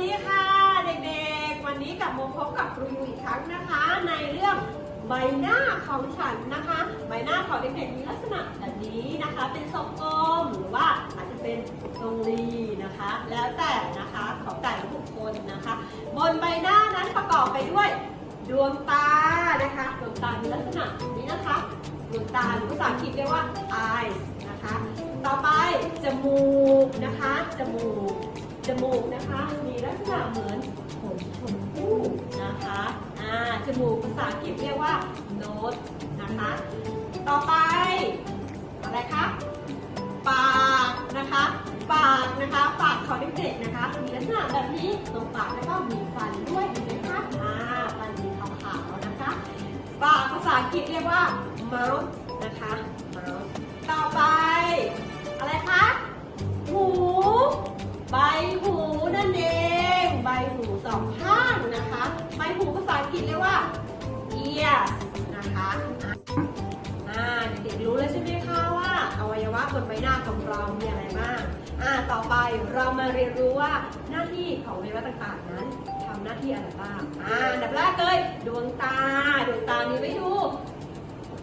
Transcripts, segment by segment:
ดีค่ะเด็กๆ วันนี้กลับมาพบกับครูยูอีกครั้งนะคะ ในเรื่องใบหน้าของฉันนะคะ ใบหน้าของเด็กๆมีลักษณะแบบนี้นะคะ เป็นทรงกลมหรือว่าอาจจะเป็นทรงรีนะคะ แล้วแต่นะคะของแต่ละบุคคลนะคะ บนใบหน้านั้นประกอบไปด้วยดวงตานะคะดวงตามีลักษณะนี้นะคะดวงตาหรือภาษาอังกฤษเรียกว่า eyes นะคะ ต่อไปจมูกนะคะจมูก จมูกนะคะ มีลักษณะเหมือนขนชมพู่นะคะอ่าจมูกภาษาอังกฤษเรียกว่า nose นะคะ ต่อไป อะไรคะปากนะคะ ปากนะคะ ปากของเด็กๆนะคะ มีลักษณะแบบนี้ตรงปากแล้วก็มีฟันด้วยเห็นไหมคะอ่าฟันสีขาวๆนะคะ ปากภาษาอังกฤษเรียกว่า mouth นะคะ mouth ต่อไป หน้าของเรามีอะไรบ้างอ่าต่อไปเรามาเรียนรู้ว่าหน้าที่ของอวัยวะต่างๆนั้นทำหน้าที่อะไรบ้างอ่าดับแรกเลยดวงตา ดวงตามีไว้ดู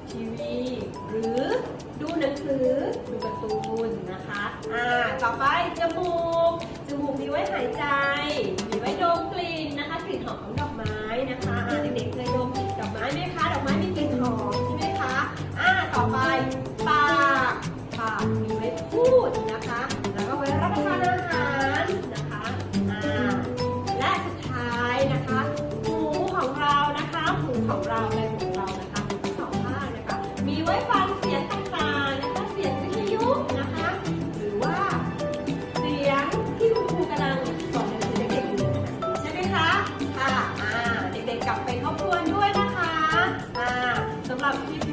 ทีวี หรือดูหนังสือดูการ์ตูนนะคะอ่าต่อไปจมูก จมูกมีไว้หายใจ ของเราในของเรานะคะสองข้างนะคะ มีไว้ฟังเสียงต่างๆนะคะเสียงวิทยุนะคะ หรือว่าเสียงที่คุณครูกำลังสอนเด็กๆใช่ไหมคะค่ะอ่าเด็กๆกลับไปทบทวนด้วยนะคะอ่าสำหรับคลิป